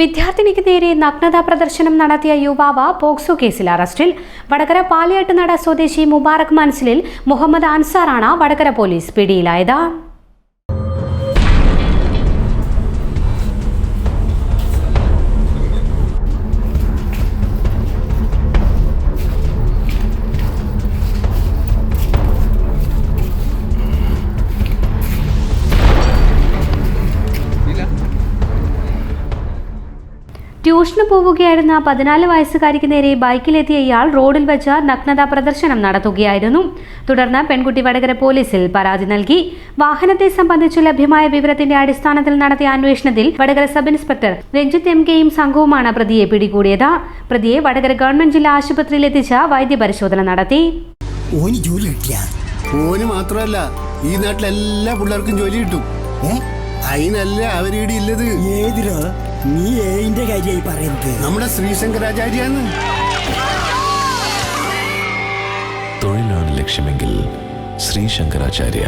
വിദ്യാർത്ഥിനിക്ക് നേരെ നഗ്നതാ പ്രദർശനം നടത്തിയ യുവാവ് പോക്സോ കേസിൽ അറസ്റ്റിൽ. വടകര പാലിയാട്ടുനട സ്വദേശി മുബാറക് മൻസിലിൽ മുഹമ്മദ് അൻസാറാണ് വടകര പോലീസ് പിടിയിലായത്. ട്യൂഷന് പോവുകയായിരുന്ന പതിനാല് വയസ്സുകാരിക്ക് നേരെ ബൈക്കിലെത്തിയ ഇയാൾ റോഡിൽ വെച്ച് നഗ്നതാ പ്രദർശനം നടത്തുകയായിരുന്നു. തുടർന്ന് പെൺകുട്ടി വടകര പോലീസിൽ പരാതി നൽകി. വാഹനത്തെ സംബന്ധിച്ച് ലഭ്യമായ വിവരത്തിന്റെ അടിസ്ഥാനത്തിൽ നടത്തിയ അന്വേഷണത്തിൽ Vadakara sub inspector Ranjith M കെയും സംഘവുമാണ് പ്രതിയെ പിടികൂടിയത്. പ്രതിയെ വടകര ഗവൺമെന്റ് ജില്ലാ ആശുപത്രിയിൽ എത്തിച്ച് വൈദ്യപരിശോധന നടത്തി. ഓന് ജോലി കിട്ടിയ? ഓന് മാത്രമല്ല ഈ നാട്ടിലെ എല്ലാ പിള്ളേർക്കും ജോലി കിട്ടും. അതിനല്ല അവരീടെ ഇല്ലത്. ഏതിരോ നീ ഏതിന്റെ കാര്യമായി പറയുന്നത്. നമ്മുടെ ശ്രീശങ്കരാചാര്യാണ് തൊഴിലാണ് ലക്ഷ്യമെങ്കിൽ ശ്രീ ശങ്കരാചാര്യ